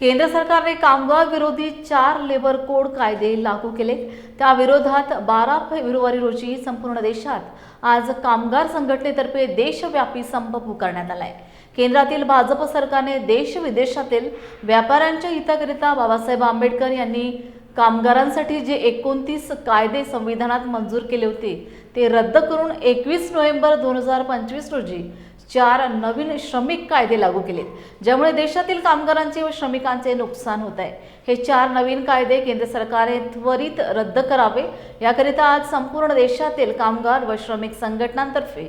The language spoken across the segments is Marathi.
केंद्र सरकारने कामगार विरोधी चार लेबर कोड कायदे लागू केले. त्या विरोधात बारा फेब्रुवारी रोजी संपूर्ण देशात आज कामगार संघटनेतर्फे देशव्यापी संप पुकारण्यात आलाय. केंद्रातील भाजप सरकारने देश विदेशातील व्यापाऱ्यांच्या हिताकरिता बाबासाहेब आंबेडकर यांनी कामगारांसाठी जे एकोणतीस कायदे संविधानात मंजूर केले होते ते रद्द करून एकवीस नोव्हेंबर दोन हजार पंचवीस रोजी चार नवीन श्रमिक कायदे लागू केलेत ज्यामुळे देशातील कामगारांचे व श्रमिकांचे नुकसान होत आहे हे चार नवीन कायदे केंद्र सरकारने त्वरित रद्द करावे याकरिता आज संपूर्ण देशातील कामगार व श्रमिक संघटनांतर्फे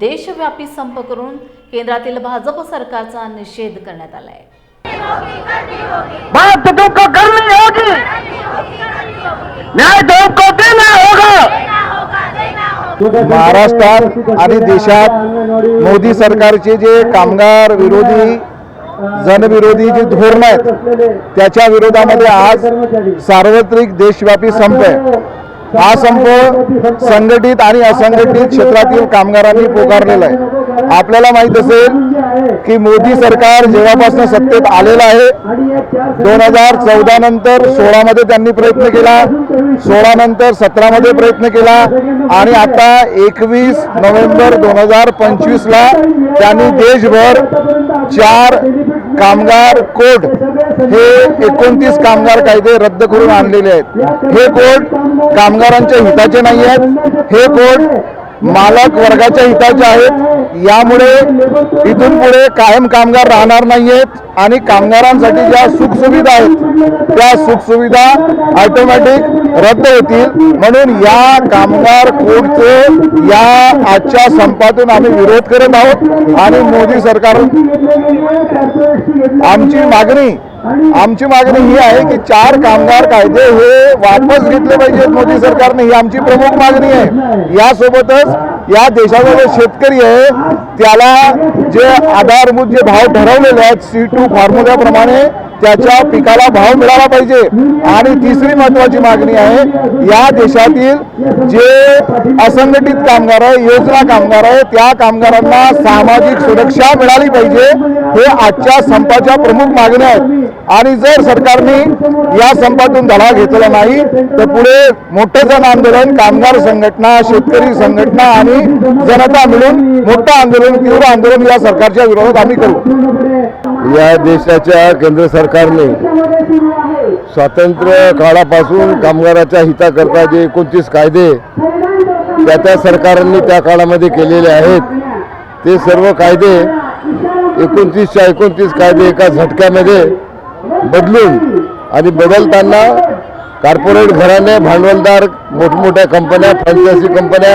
देशव्यापी संप करून केंद्रातील भाजप सरकारचा निषेध करण्यात आला आहे न्याय देना होगा। महाराष्ट्रात आणि देशात मोदी सरकारचे जे कामगार विरोधी जनविरोधी जे धोरण आहेत त्याच्या विरोधामध्ये आज सार्वत्रिक देशव्यापी संप आहे. हा संप संघटित आणि असंघटित क्षेत्रातील कामगारांनी पुकारलेला आहे. आपल्याला माहीत असेल की मोदी सरकार जेव्हापासून सत्तेत आलेलं आहे दोन हजार चौदा नंतर सोळामध्ये त्यांनी प्रयत्न केला सोळा नंतर सतरामध्ये प्रयत्न केला आणि आता एकवीस नोव्हेंबर दोन हजार पंचवीसला त्यांनी देशभर चार कामगार कोड हे एकोणतीस कामगार कायदे रद्द करून आणलेले आहेत. हे कोड कामगार कामगारांच्या हिताचे नाही आहेत हे कोर्ट मालक वर्गाच्या हिताचे आहेत. यामुळे इथून पुढे कायम कामगार राहणार नाही आहेत आणि कामगारांसाठी ज्या सुखसुविधा आहेत त्या सुखसुविधा ऑटोमॅटिक रद्द होतील. म्हणून या कामगार कोडचे या आजच्या संपातून आम्ही विरोध करत आहोत आणि मोदी सरकार आमची मागणी आमची मागणी ही आहे की चार कामगार कायदे हे वापस घेतले पाहिजेत मोदी सरकारने. ही आमची प्रमुख मागणी आहे. यासोबतच या देशाचा जो शेतकरी आहे त्याला जे आधारभूत जे भाव ठरवलेले आहेत सी टू फॉर्म्युल्याप्रमाणे त्याच्या पिकाला भाव मिळाला पाहिजे. आणि तिसरी महत्वाची मागणी आहे या देशातील जे असंघटित कामगार आहे योजना कामगार आहे त्या कामगारांना सामाजिक सुरक्षा मिळाली पाहिजे हे आजच्या संपाच्या प्रमुख मागण्या आहेत. आणि जर सरकारने या संपातून धडा घेतला नाही तर पुढे मोठं जन आंदोलन कामगार संघटना शेतकरी संघटना आणि जनता मिळून मोठं आंदोलन तीव्र आंदोलन या सरकारच्या विरोधात आम्ही करू. या देशाच्या केंद्र सरकारने स्वातंत्र्य काळापासून कामगाराच्या हिताकरता जे एकोणतीस कायदे त्या त्या सरकारांनी त्या काळामध्ये केलेले आहेत ते सर्व कायदे एकोणतीसच्या एकोणतीस कायदे एका झटक्यामध्ये बदलून आणि बदलताना कॉर्पोरेट घराणे भांडवलदार मोठमोठ्या कंपन्या फ्रँचायसी कंपन्या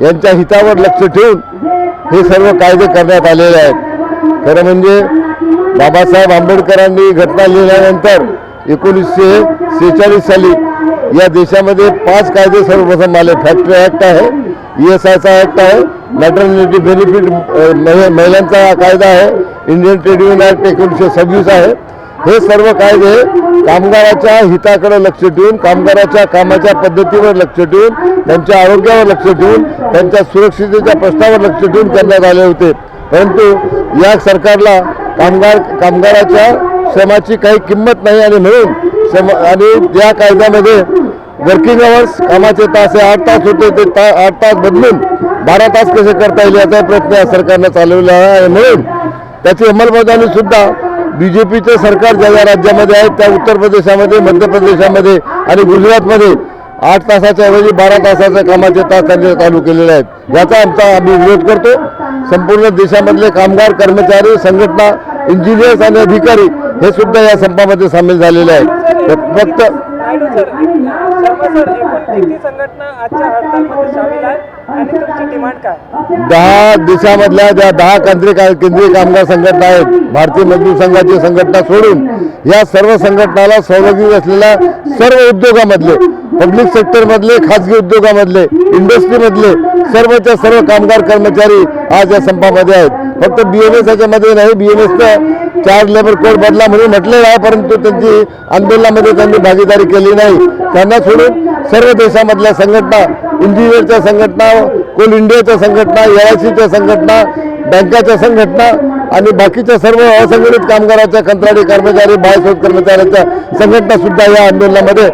यांच्या हितावर लक्ष ठेवून हे सर्व कायदे करण्यात आलेले आहेत. खरं म्हणजे बाबासाहेब आंबेडकरांनी घटना लिहिल्यानंतर एकोणीसशे सेहेचाळीस साली या देशामध्ये पाच कायदे सर्वप्रथम आले. फॅक्टरी ॲक्ट आहे ई एस आयचा ॲक्ट आहे मॅटर्निटी बेनिफिट महिलांचा कायदा आहे इंडियन ट्रेड युनियन ॲक्ट एकोणीसशे सव्वीस आहे. हे सर्व कायदे कामगाराच्या हिताकडे लक्ष ठेवून कामगाराच्या कामाच्या पद्धतीवर लक्ष ठेवून त्यांच्या आरोग्यावर लक्ष ठेवून त्यांच्या सुरक्षितेच्या प्रश्नावर लक्ष ठेवून करण्यात आले होते. परंतु या सरकारला कामगार कामगाराच्या श्रमाची काही किंमत नाही आणि म्हणून श्रम आणि या कायद्यामध्ये वर्किंग आवर्स कामाचे तास हे आठ तास होते ते ता आठ तास बदलून बारा तास कसे करता येईल याचा प्रयत्न या सरकारनं चालवला आहे. आणि म्हणून त्याची अंमलबजावणी सुद्धा पीचं सरकार ज्या ज्या राज्यामध्ये आहेत त्या उत्तर प्रदेशामध्ये मध्य प्रदेशामध्ये आणि गुजरातमध्ये आठ तासाच्या ऐवजी बारा तासाच्या कामाचे तास त्यांनी चालू केलेले आहेत. याचा आमचा आम्ही विरोध करतो. संपूर्ण देशामधले कामगार कर्मचारी संघटना इंजिनियर्स आणि अधिकारी हे सुद्धा या संपामध्ये सामील झालेले आहेत. फक्त नायडू सर शर्मा सर एकूण किती संघटना आजच्या हडतालमध्ये सामील आहेत आणि तुमची डिमांड काय? दहा देशामधल्या ज्या दहा केंद्रीय का- केंद्रीय कामगार संघटना आहेत भारतीय मजदूर संघाची संघटना सोडून या सर्व संघटनाला सहभागी असलेल्या सर्व उद्योगामधले पब्लिक सेक्टरमधले खाजगी उद्योगामधले इंडस्ट्रीमधले सर्वच्या सर्व कामगार कर्मचारी आज या संपामध्ये आहेत. फक्त बी एम एस याच्यामध्ये नाही बी एम एसनं चार लेबर कोड बदला म्हणून म्हटलेलं आहे परंतु त्यांची आंदोलनामध्ये त्यांनी भागीदारी केली नाही. त्यांना सोडून सर्व देशामधल्या संघटना इंजिनियरच्या संघटना कोल इंडियाच्या संघटना एआयसीच्या संघटना बँकाच्या संघटना आणि बाकीच्या सर्व असंघटित कामगाराच्या कंत्राटी कर्मचारी बायसोद कर्मचाऱ्यांच्या संघटना सुद्धा या आंदोलनामध्ये?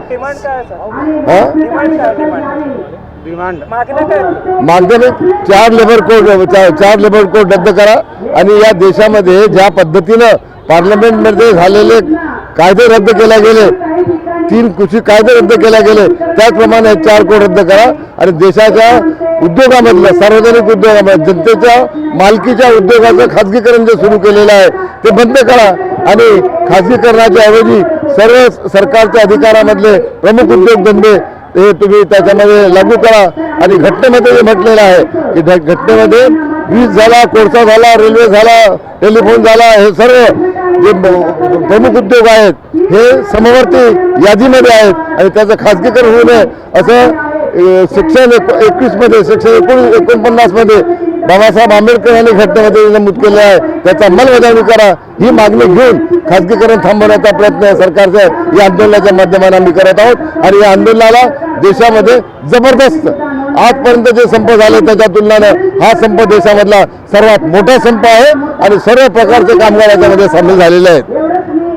माध्यमिक चार लेबर कोड चार लेबर कोड रद्द करा. आणि या देशामध्ये ज्या पद्धतीनं पार्लमेंटमध्ये झालेले कायदे रद्द केले गेले तीन कृषी कायदे रद्द केले गेले त्याचप्रमाणे चार कोड रद्द करा आणि देशाच्या उद्योगामधल्या सार्वजनिक उद्योगामध्ये जनतेच्या मालकीच्या उद्योगाचं खाजगीकरण जे सुरू केलेलं आहे ते बंद करा. आणि खाजगीकरणाच्या ऐवजी सर्व सरकारच्या अधिकारामधले प्रमुख उद्योगधंदे हे तुम्ही त्याच्यामध्ये लागू करा. आणि घटनेमध्ये जे म्हटलेलं आहे की घटनेमध्ये वीज झाला कोळसा झाला रेल्वे झाला टेलिफोन झाला हे सर्व जे ब- प्रमुख उद्योग आहेत हे समवर्ती यादीमध्ये आहेत आणि त्याचं खाजगीकरण होऊ नये. असं सेक्शन एकवीसमध्ये सेक्शन एकोण एकोणपन्नासमध्ये बाबासाहेब आंबेडकर यांनी घटनेमध्ये नमूद केलं आहे. त्याचा अंमलबजावणी करा. ही मागणी घेऊन खाजगीकरण थांबवण्याचा प्रयत्न सरकारचा. या आंदोलनाच्या माध्यमाने आम्ही करत आहोत. आणि या आंदोलनाला देशामध्ये जबरदस्त आजपर्यंत जे संप झाले त्याच्या तुलनेनं हा संप देशामधला सर्वात मोठा संप आहे. आणि सर्व प्रकारचे कामगार याच्यामध्ये सामील झालेले आहेत.